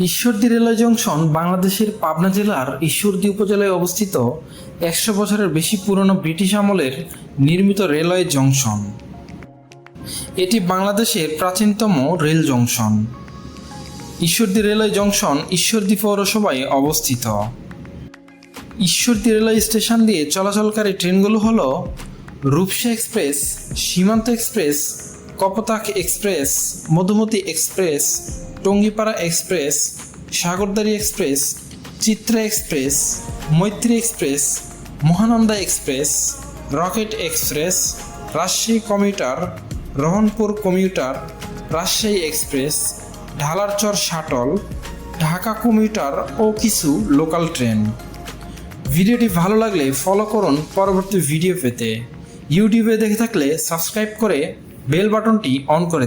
Ishwardi railway junction বাংলাদেশের পাবনা জেলার ঈশ্বরদী উপজেলায় অবস্থিত একশো বছরের বেশি পুরনো ব্রিটিশ আমলের নির্মিত রেলওয়ে জংশন। এটি বাংলাদেশের প্রাচীনতম rail junction. Ishwardi railway junction Ishwardi পৌরসভায় অবস্থিত। ঈশ্বরদী রেলওয়ে স্টেশন দিয়ে চলাচলকারী ট্রেনগুলো হলো Rupsha express, Simanta express Kapotaksha express, Madhumati express Tungipara express Sagardari express, Chitra express, Maitree express, Mahananda express, rocket express, Rajshahi commuter, Rohanpur commuter, Rajshahi express, Dhalarchar shuttle, Dhaka commuter ও কিছু local train. ভিডিওটি ভালো লাগলে follow করুন পরবর্তী video পেতে। ইউটিউবে দেখে থাকলে সাবস্ক্রাইব করে বেল বাটনটি অন করে দিন।